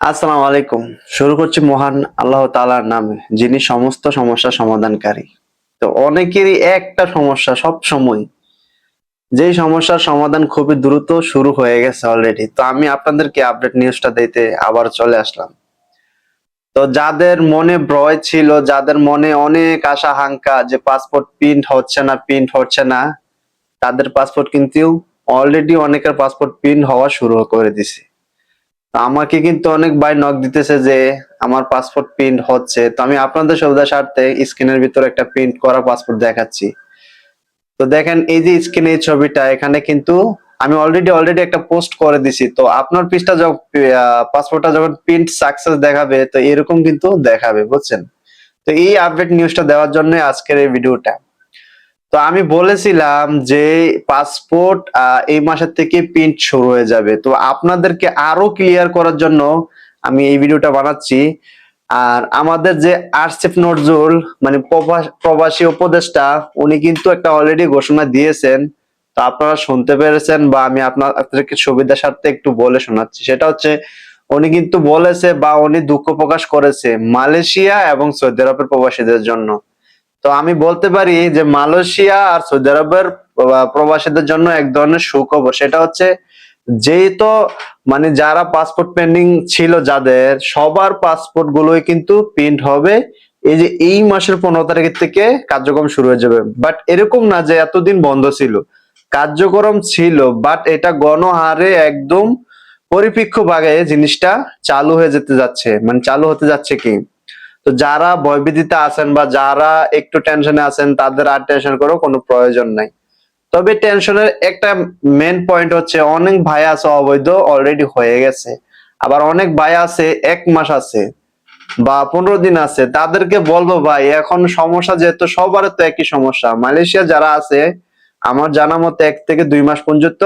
আসসালামু আলাইকুম। শুরু করছি মহান আল্লাহ তাআলার নামে, যিনি সমস্ত সমস্যা সমাধানকারী। তো অনেকেরই একটা সমস্যা সব সময়। যেই সমস্যার সমাধান খুবই দ্রুত শুরু হয়ে গেছে অলরেডি তো আমি আপনাদেরকে আপডেট নিউজটা দিতে আবার চলে আসলাম। তো যাদের মনে ভয় ছিল, যাদের মনে অনেক আশা হাঙ্কা যে পাসপোর্ট প্রিন্ট হচ্ছে না প্রিন্ট হচ্ছে না, তাদের পাসপোর্ট কিন্তু অলরেডি অনেকের পাসপোর্ট প্রিন্ট হওয়া শুরু করে দিছে। আমাকে কিন্তু অনেক ভাই নক দিতেছে যে আমার পাসপোর্ট প্রিন্ট হচ্ছে। তো আমি আপনাদের সুবিধা স্বার্থে স্ক্রিনের ভিতরে একটা প্রিন্ট করা পাসপোর্ট দেখাচ্ছি। তো দেখেন, এই যে স্ক্রিনে এই ছবিটা, এখানে কিন্তু আমি অলরেডি অলরেডি একটা পোস্ট করে দিছি। তো আপনার পিসটা যখন পাসপোর্টটা যখন প্রিন্ট সাকসেস দেখাবে, তো এরকম কিন্তু দেখাবে, বুঝছেন? তো এই আপডেট নিউজটা দেওয়ার জন্য আজকের এই ভিডিওটা তো আমি বলেছিলাম যে পাসপোর্ট এই মাসের থেকে প্রিন্ট শুরু হয়ে যাবে। তো আপনাদেরকে আরও ক্লিয়ার করার জন্য আমি এই ভিডিওটা বানাচ্ছি। আর আমাদের যে আরসিফ নজরুল মানে প্রবাস- উপদেষ্টা, উনি কিন্তু একটা অলরেডি ঘোষণা দিয়েছেন। তো আপনারা শুনতে পেরেছেন বা আমি আপনাদেরকে সুবিধা স্বার্থে একটু বলে শোনাচ্ছি। সেটা হচ্ছে, উনি কিন্তু বলেছে বা উনি দুঃখ প্রকাশ করেছে মালয়েশিয়া এবং সৌদি আরবের প্রবাসীদের জন্য। তো আমি বলতে পারি যে মালয়েশিয়া আর সৌদি আরবের প্রবাসীদের জন্য এক ধরনের সুখবর। সেটা হচ্ছে যেই তো মানে যারা পাসপোর্ট পেন্ডিং ছিল যাদের, সবার পাসপোর্ট গুলোই কিন্তু প্রিন্ট হবে। এই যে এই মাসের পনেরো তারিখের থেকে কার্যক্রম শুরু হয়ে যাবে। বাট এরকম না যে এতদিন বন্ধ ছিল। কার্যক্রম ছিল বাট এটা গণহারে একদম পরিপেক্ষ ভাগে জিনিসটা চালু হয়ে যেতে যাচ্ছে। মানে চালু হতে যাচ্ছে কি? তো যারা ভয়ভীতিতে আছেন বা যারা একটু টেনশনে আছেন, তাদের আর টেনশন করার কোনো প্রয়োজন নাই। তবে টেনশনের একটা মেন পয়েন্ট হচ্ছে, অনেক ভাই আছে অবৈধ অলরেডি হয়ে গেছে। আবার অনেক ভাই আছে, এক মাস আছে বা পনেরো দিন আছে। তাদেরকে বলব ভাই, এখন সমস্যা যেহেতু সবার তো একই সমস্যা। মালয়েশিয়া যারা আছে, আমার জানা মতে এক থেকে দুই মাস পর্যন্ত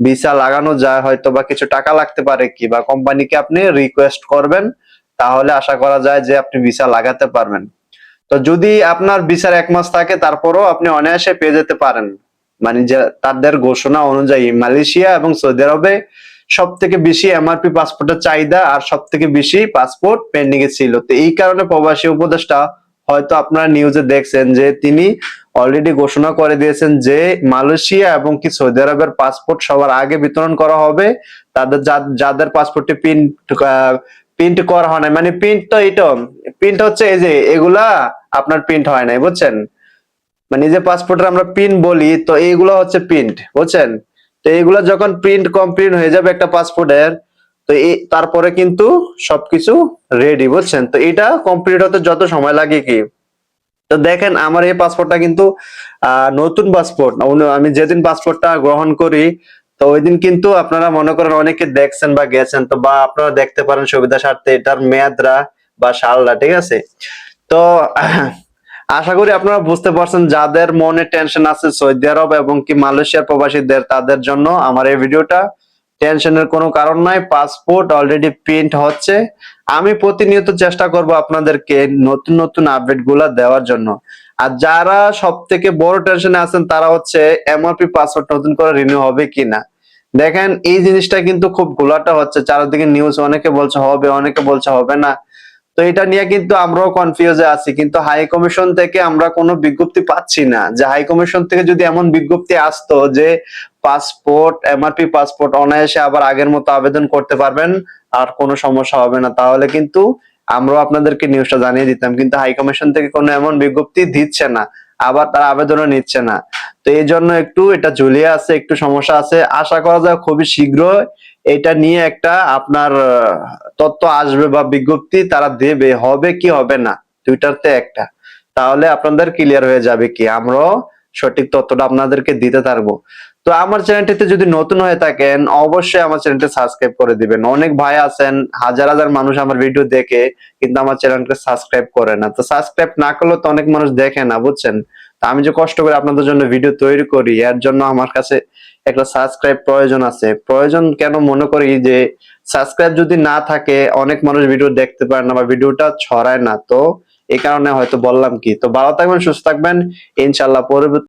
ভিসা লাগানো যায় হয়তো বা কিছু টাকা লাগতে পারে কি বা কোম্পানিকে আপনি রিকোয়েস্ট করবেন। তাহলে আশা করা যায় যে আপনি ভিসা লাগাতে পারবেন। তো যদি আপনার ভিসার এক মাস থাকে, তারপরও আপনি অনায়াসে পেয়ে যেতে পারেন। মানে যে তাদের ঘোষণা অনুযায়ী মালয়েশিয়া এবং সৌদি আরবে সব থেকে বেশি এমআরপি পাসপোর্টের চাহিদা আর সব থেকে বেশি পাসপোর্ট পেন্ডিং এ ছিল। তো এই কারণে প্রবাসী উপদেষ্টা হয়তো আপনারা নিউজে দেখছেন যে তিনি অলরেডি ঘোষণা করে দিয়েছেন যে মালয়েশিয়া এবং কি সৌদি আরবের পাসপোর্ট সবার আগে বিতরণ করা হবে। তাদের যাদের পাসপোর্টে প্রিন্ট প্রিন্ট করা হয় না মানে প্রিন্ট তো এটা প্রিন্ট হচ্ছে এই যে এগুলা আপনার প্রিন্ট হয় নাই, বুঝছেন? মানে যে পাসপোর্টের আমরা প্রিন্ট বলি, তো এইগুলো হচ্ছে প্রিন্ট বুঝছেন? তো এইগুলো যখন প্রিন্ট কমপ্লিট হয়ে যাবে একটা পাসপোর্টের তো তারপরে কিন্তু সবকিছু রেডি বুঝছেন? তো এটা কমপ্লিট হতে যত সময় লাগে কি? তো দেখেন আমার এই পাসপোর্টটা কিন্তু নতুন পাসপোর্ট আমি যেদিন পাসপোর্টটা গ্রহণ করি তো ওই দিন কিন্তু আপনারা মনে করেন অনেকে দেখছেন বা গেছেন, তো বা আপনারা দেখতে পারেন সুবিধা স্বার্থে এটার মেয়াদরা বা সালরা, ঠিক আছে? তো আশা করি আপনারা বুঝতে পারছেন, যাদের মনে টেনশন আছে সৌদি আরব এবং কি মালয়েশিয়ার প্রবাসীদের, তাদের জন্য আমার এই ভিডিওটা টেনশনের কোনো কারণ নাই, পাসপোর্ট অলরেডি প্রিন্ট হচ্ছে। আমি প্রতিনিয়ত চেষ্টা করব আপনাদেরকে নতুন নতুন আপডেটগুলা দেওয়ার জন্য। আর যারা সব থেকে বড় টেনশনে আছেন, তারা হচ্ছে এমআরপি পাসপোর্ট নতুন করে রিনিউ হবে কিনা। দেখেন, এই জিনিসটা কিন্তু খুব গোলাটা হচ্ছে। চারদিকে নিউজ অনেকে বলছে হবে, অনেকে বলছে হবে না। তো এটা নিয়ে কিন্তু আমরাও কনফিউজে আছি। কিন্তু হাই কমিশন থেকে আমরা কোনো বিজ্ঞপ্তি পাচ্ছি না। যে হাই কমিশন থেকে যদি এমন বিজ্ঞপ্তি আসতো যে পাসপোর্ট এমআরপি পাসপোর্ট অনায়াসে আবার আগের মতো আবেদন করতে পারবেন, আর কোনো সমস্যা হবে না। তাহলে কিন্তু আমরাও আপনাদেরকে নিউজটা জানিয়ে দিতাম। কিন্তু হাই কমিশন থেকে কোনো এমন বিজ্ঞপ্তি দিচ্ছে না। আবার তারা আবেদনও নিচ্ছে না। তো এই জন্য একটু এটা ঝুলিয়ে আছে, একটু সমস্যা আছে। আশা করা যায় খুবই শীঘ্র এটা নিয়ে একটা আপনার তথ্য আসবে বা বিজ্ঞপ্তি তারা দেবে, হবে কি হবে না, দুইটাতে একটা। তাহলে আপনাদের ক্লিয়ার হয়ে যাবে কি আমরাও সঠিক তথ্যটা আপনাদেরকে দিতে পারব তো আমার চ্যানেলটিতে যদি নতুন হয়ে থাকেন, অবশ্যই আমার চ্যানেলটি সাবস্ক্রাইব করে দিবেন। অনেক ভাই আছেন, হাজার হাজার মানুষ আমার ভিডিও দেখে, কিন্তু আমার চ্যানেলকে সাবস্ক্রাইব করে না। তো সাবস্ক্রাইব না করলে তো অনেক মানুষ দেখে না, বুঝছেন? আমি যে কষ্ট করে আপনাদের জন্য ভিডিও তৈরি করি, এর জন্য আমার কাছে একটা সাবস্ক্রাইব প্রয়োজন আছে। প্রয়োজন কেন মনে করি যে সাবস্ক্রাইব যদি না থাকে, অনেক মানুষ ভিডিও দেখতে পারে না বা ভিডিওটা ছড়ায় না। তো এই কারণে হয়তো বললাম কি, তো ভালো থাকবেন, সুস্থ থাকবেন। ইনশাল্লাহ পরবর্তী